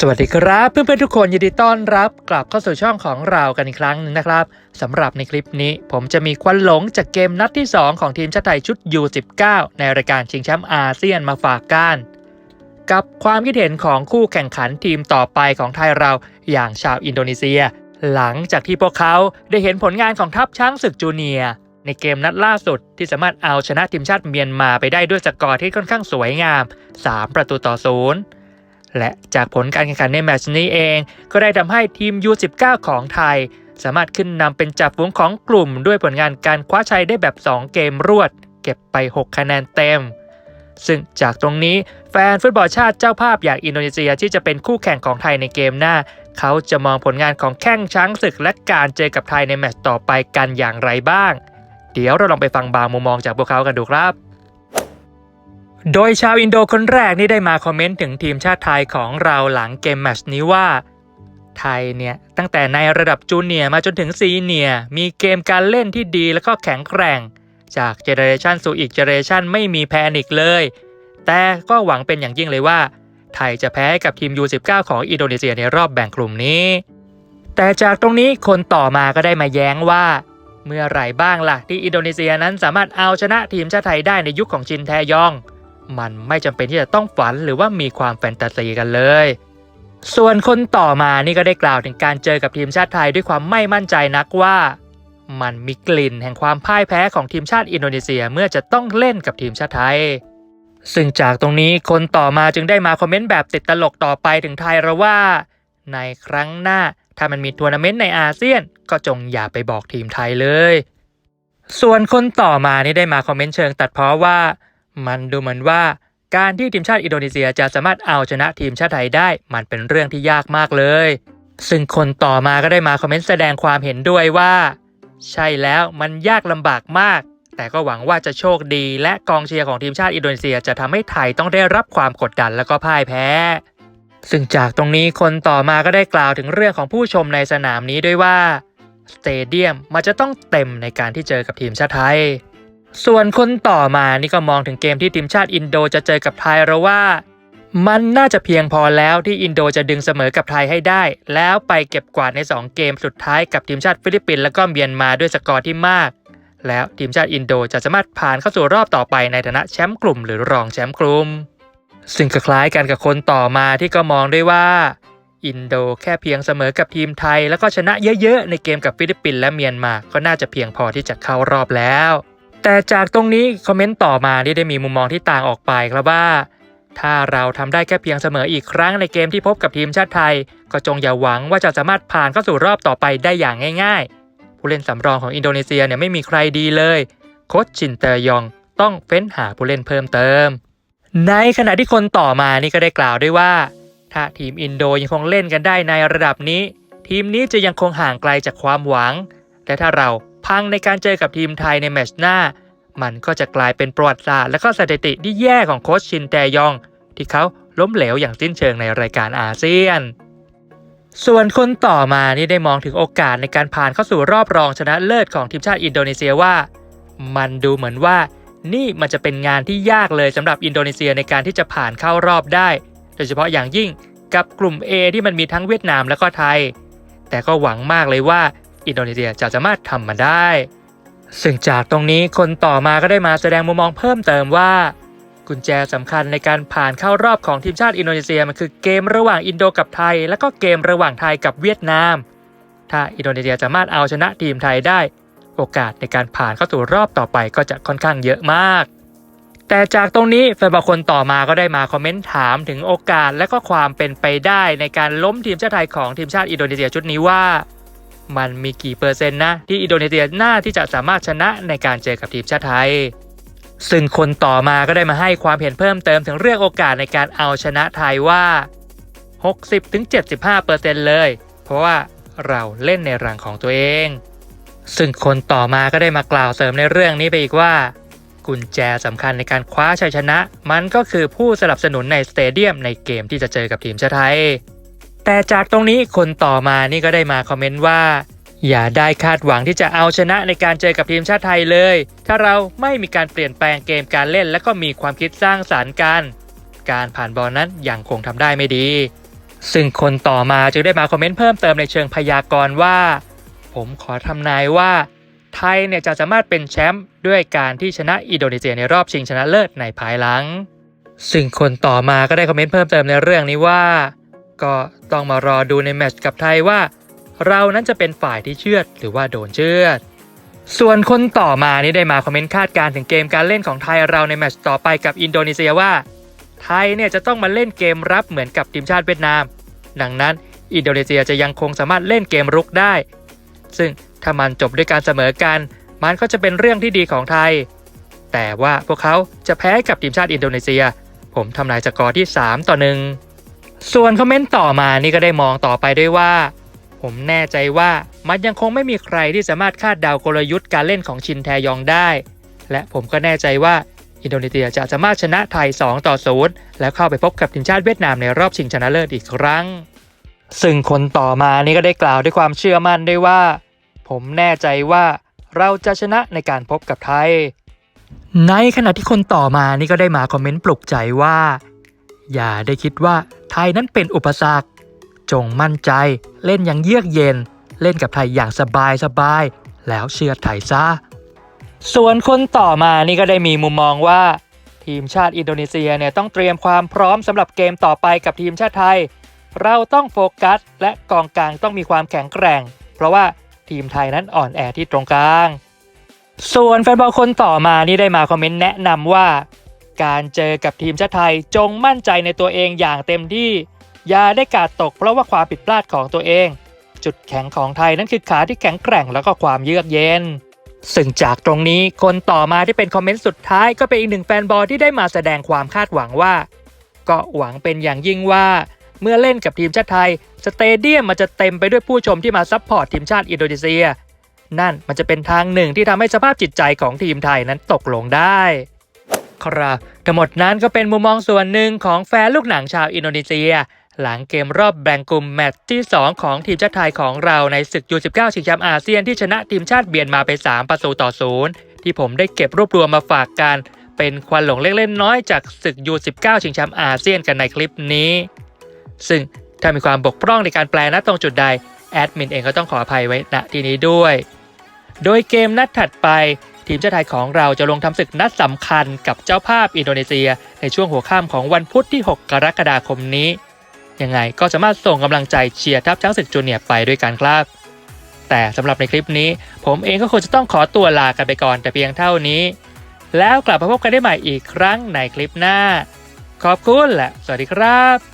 สวัสดีครับเพื่อนๆทุกคนยินดีต้อนรับกลับเข้าสู่ช่องของเรากันอีกครั้งหนึงนะครับสำหรับในคลิปนี้ ผมจะมีควันหลงจากเกมนัดที่ 2 ของทีมชาติไทยชุด U19 ในรายการชิงแชมป์อาเซียนมาฝากกันกับความคิดเห็นของคู่แข่งขันทีมต่อไปของไทยเราอย่างชาวอินโดนีเซีย หลังจากที่พวกเขาได้เห็นผลงานของทัพช้างศึกจูเนียในเกมนัดล่าสุดที่สามารถเอาชนะทีมชาติเมียนมาไปได้ด้วยสกอร์ที่ค่อนข้างสวยงาม 3 ประตูต่อศูนย์ และจากผลการแข่งขันในแมตช์นี้เอง ก็ได้ทำให้ทีม U19 ของไทย สามารถขึ้นนำเป็นจับฝูงของกลุ่ม ด้วยผลงานการคว้าชัยได้แบบ 2 เกมรวด เก็บไป 6 คะแนนเต็ม ซึ่งจากตรงนี้แฟนฟุตบอลชาติเจ้าภาพอย่างอินโดนีเซียที่จะเป็นคู่แข่งของไทยในเกมหน้า เขาจะมองผลงานของแข้งช้างศึกและการเจอกับไทยในแมตช์ต่อไปกันอย่างไรบ้าง เดี๋ยวเราลองไปฟังบางมุมมองจากพวกเขากันดูครับ โดยชาวอินโดคนแรกนี่ได้มาคอมเมนต์ถึงทีมชาติไทยของเราหลังเกมแมชนี้ว่า ไทยเนี่ยตั้งแต่ในระดับจูเนียร์มาจนถึงซีเนียร์มีเกมการเล่นที่ดีและก็แข็งแกร่ง จากเจเนเรชันสู่อีกเจเนเรชันไม่มีแพนิกเลย แต่ก็หวังเป็นอย่างยิ่งเลยว่า ไทยจะแพ้กับทีม U19 ของอินโดนีเซียในรอบแบ่งกลุ่มนี้ แต่จากตรงนี้คนต่อมาก็ได้มาแย้งว่าเมื่อไหร่บ้างล่ะที่อินโดนีเซียนั้นสามารถเอาชนะทีมชาติไทยได้ในยุคของชินแทยอง มันไม่จำเป็นที่จะต้องฝันหรือว่ามีความแฟนตาซีกันเลย ส่วนคนต่อมานี่ก็ได้กล่าวถึงการเจอกับทีมชาติไทยด้วยความไม่มั่นใจนักว่า มันมีกลิ่นแห่งความพ่ายแพ้ของทีมชาติอินโดนีเซียเมื่อจะต้องเล่นกับทีมชาติไทย ซึ่งจากตรงนี้คนต่อมาจึงได้มาคอมเมนต์แบบติดตลกต่อไปถึงไทยเราว่า ในครั้งหน้าถ้ามันมีทัวร์นาเมนต์ในอาเซียน ก็จงอย่าไปบอกทีมไทยเลย ส่วนคนต่อมานี่ได้มาคอมเมนต์เชิงตัดเพ้อว่า มันดูเหมือนว่าการที่ทีมชาติอินโดนีเซียจะสามารถเอาชนะทีมชาติไทยได้ มันเป็นเรื่องที่ยากมากเลย ซึ่งคนต่อมาก็ได้มาคอมเมนต์แสดงความเห็นด้วยว่า ใช่แล้วมันยากลำบากมาก แต่ก็หวังว่าจะโชคดี และกองเชียร์ของทีมชาติอินโดนีเซียจะทำให้ไทยต้องได้รับความกดดันและก็พ่ายแพ้ ซึ่งจากตรงนี้คนต่อมาก็ได้กล่าวถึงเรื่องของผู้ชมในสนามนี้ด้วยว่าสเตเดียมมันจะต้องเต็มในการที่เจอกับทีมชาติไทย ส่วนคนต่อมานี่ก็มองถึงเกมที่ทีมชาติอินโดจะเจอกับไทยแล้วว่า มันน่าจะเพียงพอแล้วที่อินโดจะดึงเสมอกับไทยให้ได้ แล้วไปเก็บกวาดใน 2 เกมสุดท้ายกับทีมชาติฟิลิปปินส์และก็เมียนมาด้วยสกอร์ที่มาก แล้วทีมชาติอินโดจะสามารถผ่านเข้าสู่รอบต่อไปในฐานะแชมป์กลุ่มหรือรองแชมป์กลุ่มซึ่งก็คล้ายกันกับคนต่อมาที่ก็มองด้วยว่า อินโดแค่เพียงเสมอกับทีมไทย แล้วก็ชนะเยอะๆ ในเกมกับฟิลิปปินส์และเมียนมา ก็น่าจะเพียงพอที่จะเข้ารอบแล้ว แต่จากตรงนี้คอมเมนต์ต่อมาที่ได้มีมุมมองที่ต่างออกไปครับว่า ถ้าเราทำได้แค่เพียงเสมออีกครั้งในเกมที่พบกับทีมชาติไทย ก็จงอย่าหวังว่าจะสามารถผ่านเข้าสู่รอบต่อไปได้อย่างง่าย ๆ ผู้เล่นสำรองของอินโดนีเซียเนี่ยไม่มีใครดีเลยโค้ชชินเตยองต้องเฟ้นหาผู้เล่นเพิ่มเติม ในขณะที่คนต่อมานี่ก็ได้กล่าวด้วยว่า ถ้าทีมอินโดยังคงเล่นกันได้ในระดับนี้ ทีมนี้จะยังคงห่างไกลจากความหวังแต่ถ้าเรา พังในการเจอกับทีมไทยในแมตช์หน้า มันก็จะกลายเป็นประวัติศาสตร์และก็สถิติที่แย่ของโค้ชชินแตยอง ที่เขาล้มเหลวอย่างสิ้นเชิงในรายการอาเซียน ส่วนคนต่อมานี่ได้มองถึงโอกาสในการผ่านเข้าสู่รอบรองชนะเลิศของทีมชาติอินโดนีเซียว่า มันดูเหมือนว่านี่มันจะเป็นงานที่ยากเลยสำหรับอินโดนีเซียในการที่จะผ่านเข้ารอบได้ โดยเฉพาะอย่างยิ่งกับกลุ่ม A ที่มันมีทั้งเวียดนามและก็ไทย แต่ก็หวังมากเลยว่า อินโดนีเซียจะสามารถทำมันได้ ซึ่งจากตรงนี้คนต่อมาก็ได้มาแสดงมุมมองเพิ่มเติมว่า กุญแจสำคัญในการผ่านเข้ารอบของทีมชาติอินโดนีเซียมันคือเกมระหว่างอินโดกับไทย และก็เกมระหว่างไทยกับเวียดนาม ถ้าอินโดนีเซียสามารถเอาชนะทีมไทยได้ โอกาสในการผ่านเข้าสู่รอบต่อไปก็จะค่อนข้างเยอะมากแต่จากตรงนี้แฟนบอลคนต่อมาก็ได้มาคอมเมนต์ถามถึงโอกาสและก็ความเป็นไปได้ในการล้มทีมชาติไทยของทีมชาติอินโดนีเซียชุดนี้ว่า มันมีกี่เปอร์เซ็นต์นะ ที่อินโดนีเซียน่าที่จะสามารถชนะในการเจอกับทีมชาติไทย ซึ่งคนต่อมาก็ได้มาให้ความเห็นเพิ่มเติมถึงเรื่องโอกาสในการเอาชนะไทยว่า 60-75%เลย เพราะว่าเราเล่นในรังของตัวเอง ซึ่งคนต่อมาก็ได้มากล่าวเสริมในเรื่องนี้ไปอีกว่า กุญแจสำคัญในการคว้าชัยชนะ มันก็คือผู้สนับสนุนในสเตเดียมในเกมที่จะเจอกับทีมชาติไทย แต่จากตรงนี้คนต่อมานี่ก็ได้มาคอมเมนต์ว่า อย่าได้คาดหวังที่จะเอาชนะในการเจอกับทีมชาติไทยเลย ถ้าเราไม่มีการเปลี่ยนแปลงเกมการเล่น และก็มีความคิดสร้างสารรค์กัน การผ่านบอลนั้นยังคงทำได้ไม่ดี ซึ่งคนต่อมาจึงได้มาคอมเมนต์เพิ่มเติมในเชิงพยากรณ์ว่า ผมขอทำนายว่า ไทยเนี่ยจะสามารถเป็นแชมป์ด้วยการที่ชนะอินโดนีเซียในรอบชิงชนะเลิศในภายหลัง ซึ่งคนต่อมาก็ได้คอมเมนต์เพิ่มเติมในเรื่องนี้ว่า ก็ต้องมารอดูในแมตช์กับไทยว่า เรานั้นจะเป็นฝ่ายที่เชื่อดหรือว่าโดนเชื่อด ส่วนคนต่อมานี่ได้มาคอมเมนต์คาดการณ์ถึงเกมการเล่นของไทยเราในแมตช์ต่อไปกับอินโดนีเซียว่า ไทยเนี่ยจะต้องมาเล่นเกมรับเหมือนกับทีมชาติเวียดนาม ดังนั้นอินโดนีเซียจะยังคงสามารถเล่นเกมรุกได้ ซึ่งถ้ามันจบด้วยการเสมอกันมันก็จะเป็นเรื่องที่ดีของไทย แต่ว่าพวกเขาจะแพ้กับทีมชาติอินโดนีเซีย ผมทำนายสกอร์ที่ 3 ต่อหนึ่ง ส่วนคอมเมนต์ต่อมานี่ก็ได้มองต่อไปด้วยว่า ผมแน่ใจว่ามันยังคงไม่มีใครที่สามารถคาดเดากลยุทธ์การเล่นของชินแทยองได้ และผมก็แน่ใจว่าอินโดนีเซียจะสามารถชนะไทย 2 ต่อ 0 แล้วเข้าไปพบกับทีมชาติเวียดนามในรอบชิงชนะเลิศอีกครั้ง ซึ่งคนต่อมานี่ก็ได้กล่าวด้วยความเชื่อมั่นด้วยว่า ผมแน่ใจว่าเราจะชนะในการพบกับไทย ในขณะที่คนต่อมานี่ก็ได้มาคอมเมนต์ปลุกใจว่า อย่าได้คิดว่าไทยนั้นเป็นอุปสรรค จงมั่นใจเล่นอย่างเยือกเย็น เล่นกับไทยอย่างสบายสบาย แล้วเชื่อไทยซะ ส่วนคนต่อมานี่ก็ได้มีมุมมองว่า ทีมชาติอินโดนีเซียเนี่ยต้องเตรียมความพร้อมสำหรับเกมต่อไปกับทีมชาติไทย เราต้องโฟกัส และกองกลางต้องมีความแข็งแกร่ง เพราะว่าทีมไทยนั้นอ่อนแอที่ตรงกลาง ส่วนแฟนบอลคนต่อมานี่ได้มาคอมเมนต์แนะนำว่า การเจอกับทีมชาติไทยจงมั่นใจในตัวเองอย่างเต็มที่ อย่าได้กาดตกเพราะว่าความผิดพลาดของตัวเอง จุดแข็งของไทยนั้นคือขาที่แข็งแกร่งแล้วก็ความเยือกเย็น ซึ่งจากตรงนี้คนต่อมาที่เป็นคอมเมนต์สุดท้ายก็เป็นอีกหนึ่งแฟนบอลที่ได้มาแสดงความคาดหวังว่า ก็หวังเป็นอย่างยิ่งว่าเมื่อเล่นกับทีมชาติไทย สเตเดียมมันจะเต็มไปด้วยผู้ชมที่มาซัพพอร์ตทีมชาติอินโดนีเซีย นั่นมันจะเป็นทางหนึ่งที่ทำให้สภาพจิตใจของทีมไทยนั้นตกลงได้ ครับทั้งหมดนั้นก็เป็นมุมมองส่วนหนึ่งของแฟนลูกหนังชาวอินโดนีเซีย หลังเกมรอบแบ่งกลุ่มแมตช์ที่ 2 ของทีมชาติไทยของเราในศึกยู19ชิงแชมป์อาเซียนที่ชนะทีมชาติเบียนมาไป 3 ประตูต่อศูนย์ที่ผมได้เก็บรวบรวมมาฝากกันเป็นควันหลงเล็กๆน้อยจากศึกยู19ชิงแชมป์อาเซียนกันในคลิปนี้ ซึ่งถ้ามีความบกพร่องในการแปลนะตรงจุดใดแอดมินเองก็ต้องขออภัยไว้ณที่นี้ด้วย โดยเกมนัดถัดไป ทีมชาติไทยของเราจะลงทำศึกนัดสำคัญกับเจ้าภาพอินโดนีเซีย ในช่วงหัวค่ำของวันพุธที่ 6 กรกฎาคมนี้ ยังไงก็สามารถส่งกำลังใจเชียร์ทัพช้างศึกจูเนียร์ไปด้วยกันครับ แต่สำหรับในคลิปนี้ ผมเองก็คงจะต้องขอตัวลากันไปก่อนแต่เพียงเท่านี้ แล้วกลับมาพบกันได้ใหม่อีกครั้งในคลิปหน้า ขอบคุณและสวัสดีครับ